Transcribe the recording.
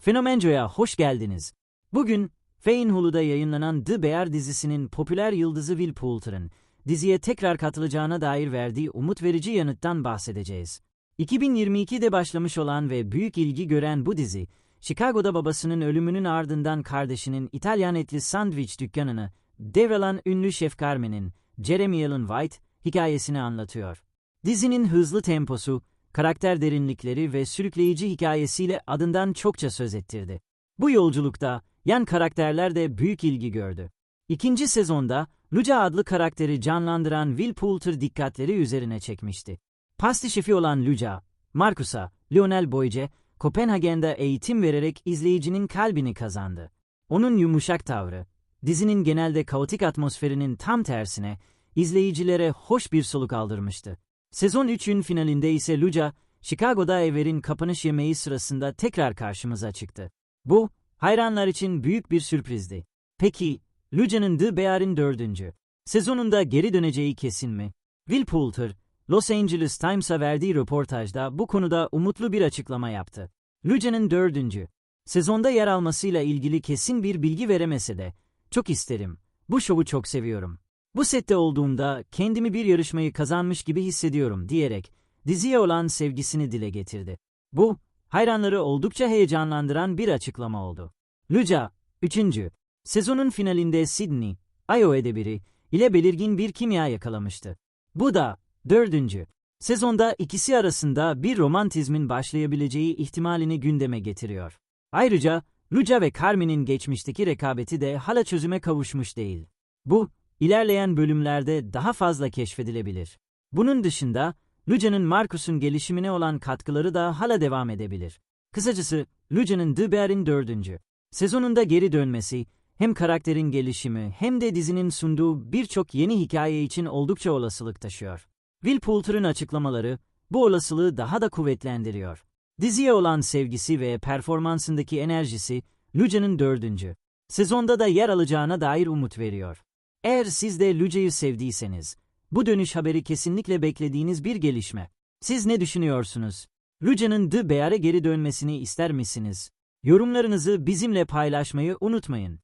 Fenomenco'ya hoş geldiniz. Bugün, Fein Hulu'da yayınlanan The Bear dizisinin popüler yıldızı Will Poulter'ın diziye tekrar katılacağına dair verdiği umut verici yanıttan bahsedeceğiz. 2022'de başlamış olan ve büyük ilgi gören bu dizi, Chicago'da babasının ölümünün ardından kardeşinin İtalyan etli sandviç dükkanını devralan ünlü şef Carmen'in, Jeremy Allen White, hikayesini anlatıyor. Dizinin hızlı temposu, karakter derinlikleri ve sürükleyici hikayesiyle adından çokça söz ettirdi. Bu yolculukta yan karakterler de büyük ilgi gördü. İkinci sezonda Luca adlı karakteri canlandıran Will Poulter dikkatleri üzerine çekmişti. Pasti şefi olan Luca, Marcus'a, Lionel Boyce, Kopenhagen'de eğitim vererek izleyicinin kalbini kazandı. Onun yumuşak tavrı, dizinin genelde kaotik atmosferinin tam tersine, izleyicilere hoş bir soluk aldırmıştı. Sezon 3'ün finalinde ise Luca, Chicago'da Ever'in kapanış yemeği sırasında tekrar karşımıza çıktı. Bu, hayranlar için büyük bir sürprizdi. Peki, Luca'nın The Bear'in dördüncü sezonunda geri döneceği kesin mi? Will Poulter, Los Angeles Times'a verdiği röportajda bu konuda umutlu bir açıklama yaptı. Luca'nın dördüncü sezonda yer almasıyla ilgili kesin bir bilgi veremese de, çok isterim, bu şovu çok seviyorum. Bu sette olduğumda kendimi bir yarışmayı kazanmış gibi hissediyorum diyerek diziye olan sevgisini dile getirdi. Bu, hayranları oldukça heyecanlandıran bir açıklama oldu. Luca, 3. Sezonun finalinde Sydney, Iowa biri ile belirgin bir kimya yakalamıştı. Bu da, 4. Sezonda ikisi arasında bir romantizmin başlayabileceği ihtimalini gündeme getiriyor. Ayrıca, Luca ve Carmen'in geçmişteki rekabeti de hala çözüme kavuşmuş değil. Bu, ilerleyen bölümlerde daha fazla keşfedilebilir. Bunun dışında, Luca'nın Marcus'un gelişimine olan katkıları da hala devam edebilir. Kısacası, Luca'nın The Bear'in dördüncü sezonunda geri dönmesi, hem karakterin gelişimi hem de dizinin sunduğu birçok yeni hikaye için oldukça olasılık taşıyor. Will Poulter'ın açıklamaları, bu olasılığı daha da kuvvetlendiriyor. Diziye olan sevgisi ve performansındaki enerjisi, Luca'nın dördüncü sezonda da yer alacağına dair umut veriyor. Eğer siz de Luca'yı sevdiyseniz, bu dönüş haberi kesinlikle beklediğiniz bir gelişme. Siz ne düşünüyorsunuz? Luca'nın The Bear'e geri dönmesini ister misiniz? Yorumlarınızı bizimle paylaşmayı unutmayın.